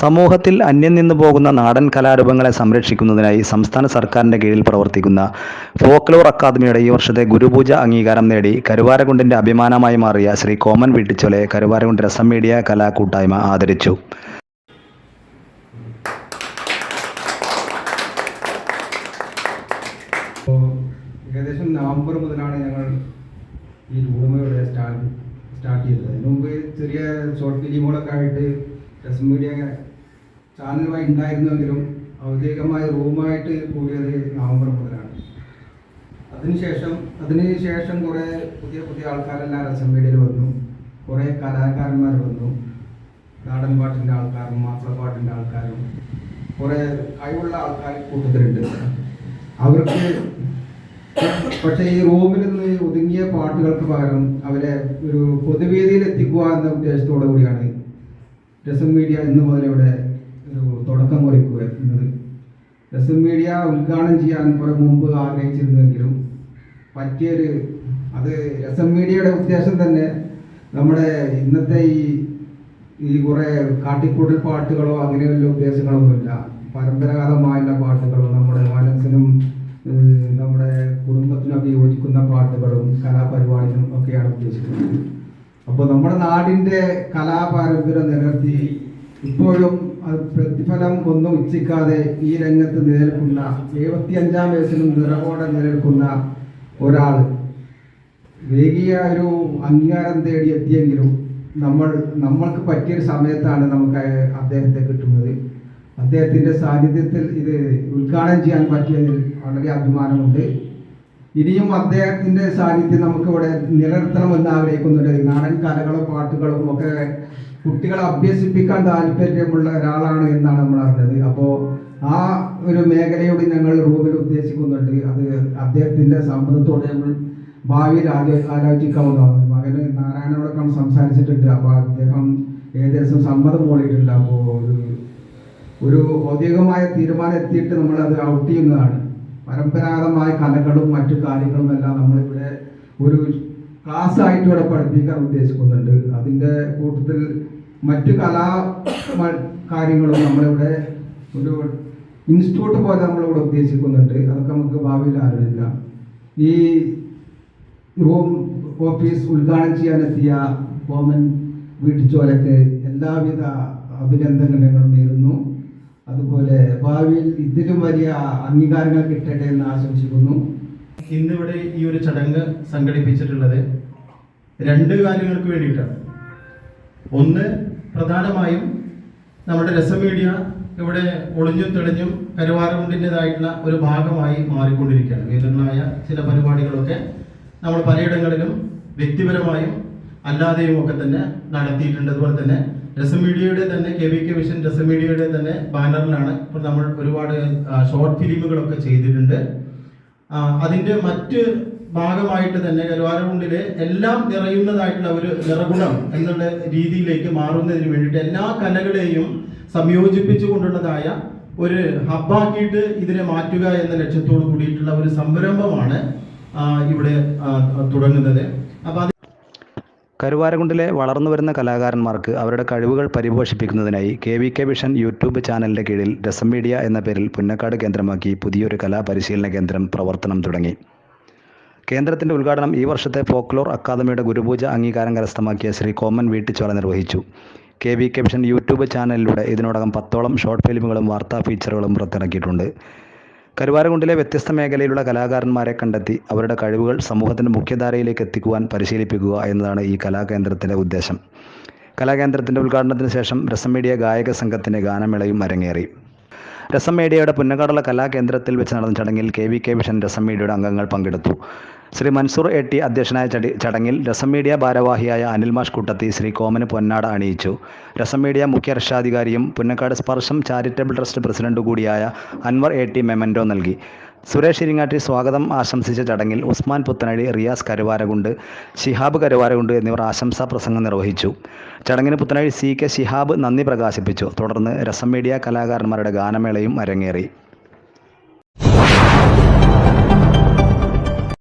സമൂഹത്തിൽ അന്യം നിന്നു പോകുന്ന നാടൻ കലാരൂപങ്ങളെ സംരക്ഷിക്കുന്നതിനായി സംസ്ഥാന സർക്കാരിന്റെ കീഴിൽ പ്രവർത്തിക്കുന്ന ഫോക്ലോർ അക്കാദമിയുടെ ഈ വർഷത്തെ ഗുരുപൂജ അംഗീകാരം നേടി കരുവാരകുണ്ടിന്റെ അഭിമാനമായി മാറിയ ശ്രീ കോമൻ വീട്ടിച്ചോലെ കരുവാരകുണ്ട് രസം മീഡിയ കലാകൂട്ടായ്മ ആദരിച്ചു. ഏകദേശം നവംബർ മുതലാണ് ഞങ്ങൾ ഈ റൂമയുടെ സ്റ്റാർട്ട് സ്റ്റാർട്ട് ചെയ്തത്. അതിന് ചെറിയ ഷോർട്ട് ഫിലിമുകളൊക്കെ ആയിട്ട് രസം മീഡിയ ചാനലുമായി ഉണ്ടായിരുന്നെങ്കിലും ഔദ്യോഗികമായ റൂമായിട്ട് കൂടിയത് നവംബർ മുതലാണ്. അതിനുശേഷം അതിനുശേഷം കുറേ പുതിയ പുതിയ ആൾക്കാരെല്ലാം രസം മീഡിയയിൽ വന്നു. കുറേ കലാകാരന്മാർ വന്നു. നാടൻ പാട്ടിന്റെ ആൾക്കാരും മാപ്പിളപ്പാട്ടിന്റെ ആൾക്കാരും കുറേ കഴിവുള്ള ആൾക്കാർ കൂട്ടത്തിലുണ്ട്. അവർക്ക് പക്ഷേ ഈ റൂമിൽ നിന്ന് ഒതുങ്ങിയ പാട്ടുകൾക്ക് പകരം അവരെ ഒരു പൊതുവേദിയിൽ എത്തിക്കുക എന്ന ഉദ്ദേശത്തോടു കൂടിയാണ് രസം മീഡിയ ഇന്ന് മുതൽ ഇവിടെ ഒരു തുടക്കം കുറിക്കുക എന്നത്. രസം മീഡിയ ഉദ്ഘാടനം ചെയ്യാൻ കുറെ മുമ്പ് ആഗ്രഹിച്ചിരുന്നെങ്കിലും പറ്റിയൊരു അത് രസം മീഡിയയുടെ ഉദ്ദേശം തന്നെ നമ്മുടെ ഇന്നത്തെ ഈ ഈ കുറേ കാട്ടിക്കൂട്ടൽ പാട്ടുകളോ അങ്ങനെയുള്ള ഉദ്ദേശങ്ങളൊന്നുമില്ല. പരമ്പരാഗതമായുള്ള പാട്ടുകളോ നമ്മുടെ മനസ്സിനും നമ്മുടെ കുടുംബത്തിനൊക്കെ യോജിക്കുന്ന പാട്ടുകളും കലാപരിപാടികളും ഒക്കെയാണ് ഉദ്ദേശിക്കുന്നത്. അപ്പോൾ നമ്മുടെ നാടിന്റെ കലാപാരമ്പര്യം നിലനിർത്തി ഇപ്പോഴും പ്രതിഫലം ഒന്നും ഇച്ഛിക്കാതെ ഈ രംഗത്ത് നിലനിൽക്കുന്ന എഴുപത്തി അഞ്ചാം വയസ്സിലും നിറവോടെ നിലനിൽക്കുന്ന ഒരാൾ. വേഗിയ ഒരു അംഗീകാരം തേടി എത്തിയെങ്കിലും നമ്മൾ നമ്മൾക്ക് പറ്റിയൊരു സമയത്താണ് നമുക്ക് അദ്ദേഹത്തെ കിട്ടുന്നത്. അദ്ദേഹത്തിന്റെ സാന്നിധ്യത്തിൽ ഇത് ഉദ്ഘാടനം ചെയ്യാൻ പറ്റിയതിൽ വളരെ അഭിമാനമുണ്ട്. ഇനിയും അദ്ദേഹത്തിന്റെ സാന്നിധ്യം നമുക്ക് ഇവിടെ നിലനിർത്തണമെന്ന് ആഗ്രഹിക്കുന്നുണ്ട്. നാടൻ കലകളും പാട്ടുകളും ഒക്കെ കുട്ടികളെ അഭ്യസിപ്പിക്കാൻ താല്പര്യമുള്ള ഒരാളാണ് എന്നാണ് നമ്മൾ അറിഞ്ഞത്. അപ്പോൾ ആ ഒരു മേഖലയോട് ഞങ്ങൾ റൂമിൽ ഉദ്ദേശിക്കുന്നുണ്ട്. അത് അദ്ദേഹത്തിന്റെ സമ്മതത്തോടെ നമ്മൾ ഭാവിയിൽ ആലോ ആലോചിക്കാവുന്നതാണ്. മകന് നാരായണനോടൊപ്പം സംസാരിച്ചിട്ടുണ്ട്. അപ്പോൾ അദ്ദേഹം ഏകദേശം സമ്മതം മൂളിയിട്ടുണ്ട്. അപ്പോൾ ഒരു ഒരു ഔദ്യോഗികമായ തീരുമാനം എത്തിയിട്ട് നമ്മൾ അത് ഔട്ട് ചെയ്യുന്നതാണ്. പരമ്പരാഗതമായ കലകളും മറ്റു കാര്യങ്ങളും എല്ലാം നമ്മളിവിടെ ഒരു ക്ലാസ് ആയിട്ട് ഇവിടെ പഠിപ്പിക്കാൻ ഉദ്ദേശിക്കുന്നുണ്ട്. അതിന്റെ കൂട്ടത്തിൽ മറ്റു കലാ കാര്യങ്ങളും നമ്മളിവിടെ ഒരു ഇൻസ്റ്റിറ്റ്യൂട്ട് പോലെ നമ്മളിവിടെ ഉദ്ദേശിക്കുന്നുണ്ട്. അതൊക്കെ നമുക്ക് ഭാവിയിൽ ആലോചിക്കാം ഈ റൂം ഓഫീസ് ഉദ്ഘാടനം ചെയ്യാനെത്തിയ കോമൻ വീട്ടിച്ചോലക്ക് എല്ലാവിധ അഭിനന്ദനങ്ങളും നേരുന്നു. അതുപോലെ ഭാവിയിൽ ഇതിലും വലിയ അംഗീകാരങ്ങൾ കിട്ടട്ടെ എന്ന് ആശംസിക്കുന്നു. ഇന്നിവിടെ ഈ ഒരു ചടങ്ങ് സംഘടിപ്പിച്ചിട്ടുള്ളത് രണ്ട് കാര്യങ്ങൾക്ക് വേണ്ടിയിട്ടാണ്. ഒന്ന് പ്രധാനമായും നമ്മുടെ രസമീഡിയ ഇവിടെ ഒളിഞ്ഞും തെളിഞ്ഞും കരുവാറുണ്ടിന്റെതായിട്ടുള്ള ഒരു ഭാഗമായി മാറിക്കൊണ്ടിരിക്കുകയാണ്. വിവിധങ്ങളായ ചില പരിപാടികളൊക്കെ നമ്മൾ പലയിടങ്ങളിലും വ്യക്തിപരമായും അല്ലാതെയും ഒക്കെ തന്നെ നടത്തിയിട്ടുണ്ട്. അതുപോലെ തന്നെ രസമീഡിയയുടെ തന്നെ കെ വി കെ വിഷൻ രസമീഡിയയുടെ തന്നെ ബാനറിലാണ് ഇപ്പോൾ നമ്മൾ ഒരുപാട് ഷോർട്ട് ഫിലിമുകളൊക്കെ ചെയ്തിട്ടുണ്ട്. അതിന്റെ മറ്റ് ഭാഗമായിട്ട് തന്നെ കരുവാരകുണ്ടിലെ എല്ലാം നിറയുന്നതായിട്ടുള്ള ഒരു നിറഗുണം എന്നുള്ള രീതിയിലേക്ക് മാറുന്നതിന് വേണ്ടിയിട്ട് എല്ലാ കലകളെയും സംയോജിപ്പിച്ചു കൊണ്ടുള്ളതായ ഒരു ഹബ്ബാക്കിയിട്ട് ഇതിനെ മാറ്റുക എന്ന ലക്ഷ്യത്തോട് കൂടിയിട്ടുള്ള ഒരു സംരംഭമാണ് ഇവിടെ തുടങ്ങുന്നത്. അപ്പൊ കരുവാരകുണ്ടിലെ വളർന്നു വരുന്ന കലാകാരന്മാർക്ക് അവരുടെ കഴിവുകൾ പരിപോഷിപ്പിക്കുന്നതിനായി K V K vision YouTube ചാനലിന്റെ കീഴിൽ രസം മീഡിയ എന്ന പേരിൽ പുന്നക്കാട് കേന്ദ്രമാക്കി പുതിയൊരു കലാപരിശീലന കേന്ദ്രം പ്രവർത്തനം തുടങ്ങി. കേന്ദ്രത്തിന്റെ ഉദ്ഘാടനം ഈ വർഷത്തെ ഫോക്ലോർ അക്കാദമിയുടെ ഗുരുപൂജ അംഗീകാരം കരസ്ഥമാക്കിയ ശ്രീ കോമൻ വീട്ടിച്ചോള നിർവഹിച്ചു. K V K vision YouTube ചാനലിലൂടെ ഇതിനോടകം പത്തോളം ഷോർട്ട് ഫിലിമുകളും വാർത്താ ഫീച്ചറുകളും പുറത്തിറക്കിയിട്ടുണ്ട്. കരുവാരകുണ്ടിലെ വ്യത്യസ്ത മേഖലയിലുള്ള കലാകാരന്മാരെ കണ്ടെത്തി അവരുടെ കഴിവുകൾ സമൂഹത്തിന്റെ മുഖ്യധാരയിലേക്ക് എത്തിക്കുവാൻ പരിശീലിപ്പിക്കുക എന്നതാണ് ഈ കലാകേന്ദ്രത്തിന്റെ ഉദ്ദേശം. കലാകേന്ദ്രത്തിന്റെ ഉദ്ഘാടനത്തിന് ശേഷം രസമീഡിയ ഗായക സംഘത്തിന്റെ ഗാനമേളയും അരങ്ങേറി. രസം മീഡിയയുടെ പുന്നകടല കലാകേന്ദ്രത്തിൽ വെച്ച് നടന്ന ചടങ്ങിൽ കെ വി കെ വിഷൻ രസം മീഡിയയുടെ അംഗങ്ങൾ പങ്കെടുത്തു. ശ്രീ മൻസൂർ എ ടി അധ്യക്ഷനായ ചടി ചടങ്ങിൽ രസം മീഡിയ ഭാരവാഹിയായ അനിൽ മാഷ് കുട്ടത്തി ശ്രീ കോമന് പൊന്നാട അണിയിച്ചു. രസം മീഡിയ മുഖ്യ രക്ഷാധികാരിയും പുന്നക്കാട് സ്പർശം ചാരിറ്റബിൾ ട്രസ്റ്റ് പ്രസിഡന്റ് കൂടിയായ അൻവർ എ ടി മെമന്റോ നൽകി. സുരേഷ് ഇരിങ്ങാട്ടി സ്വാഗതം. ആശംസിച്ച ചടങ്ങിൽ ഉസ്മാൻ പുത്തനഴി റിയാസ് കരുവാരകുണ്ട് ശിഹാബ് കരുവാരകുണ്ട് എന്നിവർ ആശംസാ പ്രസംഗം നിർവഹിച്ചു. ചടങ്ങിന് പുത്തനഴി സി കെ ശിഹാബ് നന്ദി പ്രകാശിപ്പിച്ചു. തുടർന്ന് രസം മീഡിയ കലാകാരന്മാരുടെ ഗാനമേളയും അരങ്ങേറി.